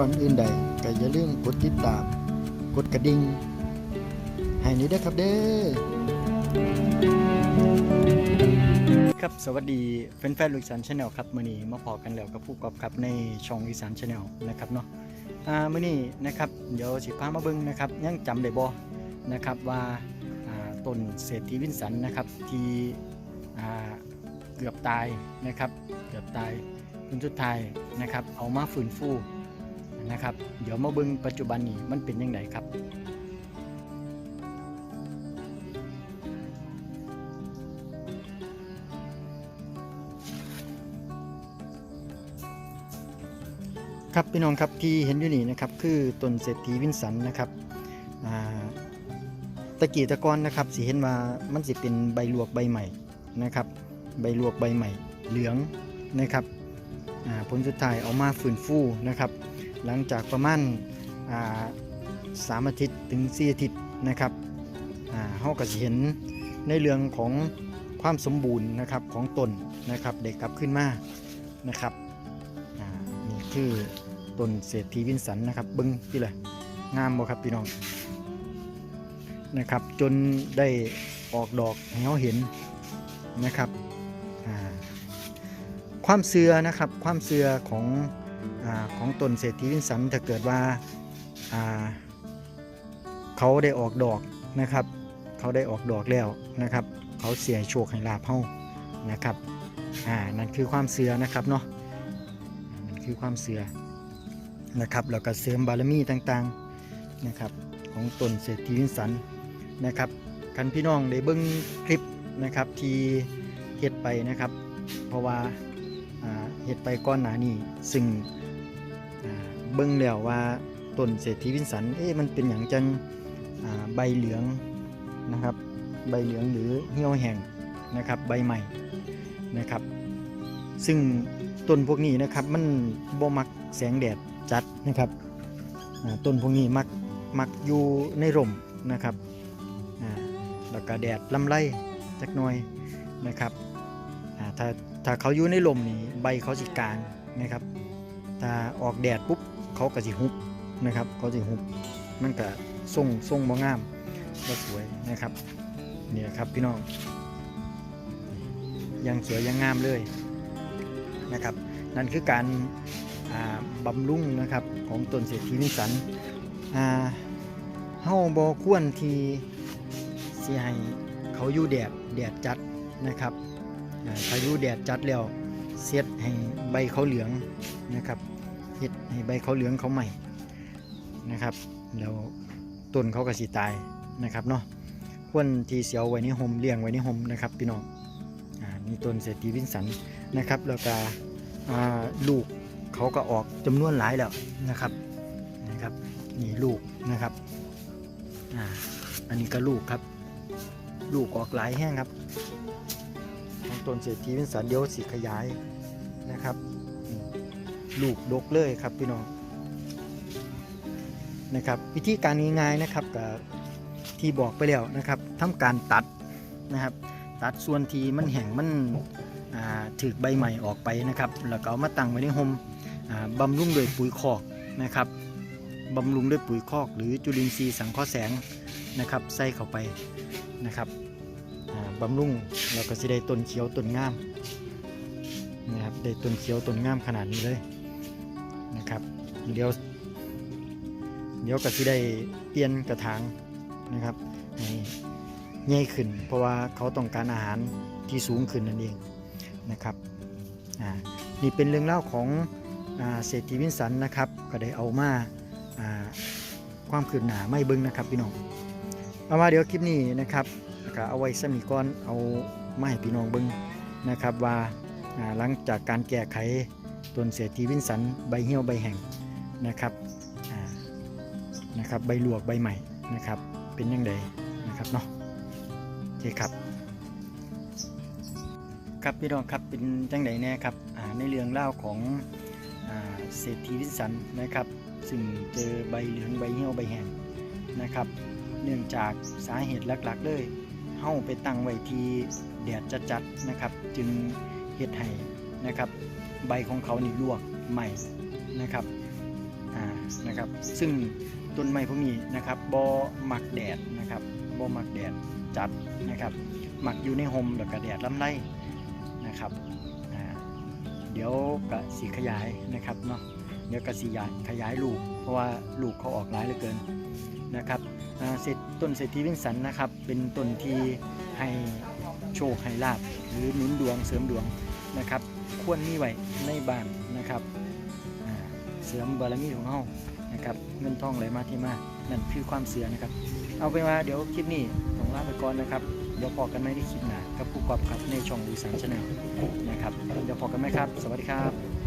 ก่อนอื่นใดก็อย่าลืมกดติดตาม กดกระดิ่งให้นี้ด้วยครับเด้อครับสวัสดีแฟนๆลูกสานชาแนลครับมื้อนี้มาพอกันแล้วกับผู้กอบครับในช่องอีสานชาแนลนะครับเนาะอ่ามื้อนี้นะครับเดี๋ยวสิพามาเบิ่งนะครับยังจำได้บ่นะครับว่าต้นเศรษฐีวินสันนะครับที่เกือบตายนะครับ เกือบตายจนสุดท้ายนะครับ เอามาฟื้นฟู นะครับ เดี๋ยวมาเบิ่งปัจจุบันนี้มันเป็นยังไงครับครับพี่น้องครับที่เห็นอยู่นี่นะครับคือต้นเศรษฐีวินสันนะครับตะกี้ตะกอนนะครับสิเห็นว่ามันสิเป็นใบลวกใบใหม่นะครับ ใบลวกใบใหม่เหลืองนะครับผลสุดท้ายเอามาฟื้นฟูนะครับ หลังจากประมาณาสามอาทิตย์ถึงสี่อาทิตย์นะครับเฮาก็เห็นในเรื่องของความสมบูรณ์นะครับของตนนะครับเด็กกลับขึ้นมานะครับนี่คือต้นเศรษฐีวินสันนะครับบิ้งที่เลยงามบ่ครับพี่น้องนะครับจนได้ออกดอกให้เราเห็นนะครับความเสือนะครับความเสือของ อของต้นเศรษฐีวินสันถ้าเกิดว่าาเขาได้ออกดอกนะครับ เขาได้ออกดอกแล้วนะครับ เขาเสียโชคให้ลาภเฮานะครับอ่านั่นคือความเสือนะครับเนาะนั่นคือความเสือนะครับแล้วก็เสริมบารมีต่างๆนะครับ ของตนเศรษฐีวินสันนะครับคันพี่น้องได้เบิ้งคลิปนะครับที่เฮ็ดไปนะครับ เพราะว่า เฮ็ดไปก้อนหนานี้ซึ่งเบิ้งแล้วว่าต้นเศรษฐีวินสันเอ๊ะมันเป็นอย่างจังใบเหลืองนะครับ ใบเหลืองหรือเหี่ยวแห้งนะครับใบใหม่นะครับ ซึ่งต้นพวกนี้นะครับมันบ่มักแสงแดดจัดนะครับต้นพวกนี้มักมักอยู่ในร่มนะครับแล้วก็แดดลำไรจักหน่อยนะครับถ้า ถ้าเขาอยู่ในร่มนี่ใบเขาสิกลางนะครับ ถ้าออกแดดปุ๊บเขาก็สิหุบนะครับ เขาสิหุบมันก็ทรงทรงบ่งามบ่สวยนะครับเนี่ยครับพี่น้องยังสวยยังงามเลยนะครับ นั่นคือการบำรุงนะครับของต้นเศรษฐีวิสันอ่าเฮาบ่ควรที่สิให้เขาอยู่แดดแดดจัดนะครับ อ่ายู่แดดจัดแล้วเสียดให้ใบเขาเหลืองนะครับเฮ็ดให้ใบเขาเหลืองเขาใหม่นะครับแล้วต้นเขาก็สิตายนะครับเนาะควรที่เสียวไว้ในห่มเลี้ยงไว้ในห่มนะครับพี่น้องอ่านี่ต้นเศรษฐีวินสันนะครับแล้วก็ลูกเขาก็ออกจำนวนหลายแล้วนะครับนะครับนี่ลูกนะครับอ,อันนี้ก็ลูกครับ ลูกออกหลายแห้งครับ ต้นเศรษฐีเป็นสันเดียวสีขยายนะครับ ลูกดกเลยครับพี่น้องนะครับ วิธีการง่ายๆนะครับกับที่บอกไปแล้วนะครับทำการตัดนะครับ ตัดส่วนที่มันแห้งมันถือใบใหม่ออกไปนะครับแล้วก็เอามาตั้งไว้ในโฮมอ่าบำรุงด้วยปุ๋ยคอกนะครับบำรุงด้วยปุ๋ยคอก หรือจุลินทรีย์สังเคราะห์แสงนะครับ ใส่เข้าไปนะครับ บำรุงเราก็จะได้ต้นเขียวต้นงามนะครับได้ต้นเขียวต้นงามขนาดนี้เลยนะครับเดี๋ยวเดี๋ยวก็จะได้เปลี่ยนกระถางนะครับให้ใหญ่ขึ้น เพราะว่าเขาต้องการอาหารที่สูงขึ้นนั่นเองนะครับนี่เป็นเรื่องเล่าของอเศรษฐีวินสันนะครับก็ได้เอามาาความคืบหน้าไม่บิ้งนะครับพี่น้องเอามาเดี๋ยวคลิปนี้นะครับ ก็เอาไว้สมีก่อนเอามาให้พี่น้องเบิ้งนะครับว่าหลังจากการแก้ไขต้นเศรษฐีวินสันใบเหี่ยวใบแห้งนะครับนะครับใบหลวกใบใหม่นะครับเป็นยังไงนะครับเนาะโอเคครับครับพี่น้องครับเป็นจังไดแน่ครับในเรื่องเล่าของเศรษฐีวิสันนะครับ ซึ่งเจอใบเหลืองใบเหี่ยวใบแห้งนะครับ เนื่องจากสาเหตุหลักๆเลย เฮ้าไปตั้งไว้ที่แดดจัดๆนะครับ จึงเฮ็ดให้นะครับ ใบของเขานี่ลวกใหม่นะครับอ่านะครับ ซึ่งต้นไม้พวกนี้นะครับบ่มักแดดนะครับบ่มักแดดจัดนะครับ หมักอยู่ในห่มแล้วก็แดดลำไรนะครับอ่าเดี๋ยวก็สีขยายนะครับเนาะเดี๋ยวก็สียายขยายลูก เพราะว่าลูกเขาออกหลายเหลือเกิน นะครับเศรษต้นเศรษฐีวินสันนะครับ เป็นต้นที่ให้โชคให้ลาบหรือหนุนดวงเสริมดวงนะครับ ควรมีไว้ในบ้านนะครับเสริมบารมีของเฮานะครับเงินทองไหลมาที่มานั่นคือความเสื่อนะครับ เอาเป็นว่าเดี๋ยวคลิปนี้ต้องลาไปก่อนนะครับเดี๋ยวพอกันไหม่ได้คลิปหน้ากับผู้กอบครับในช่องดูสันชาแนลนะครับเดี๋ยวพอกันไหมครับ สวัสดีครับ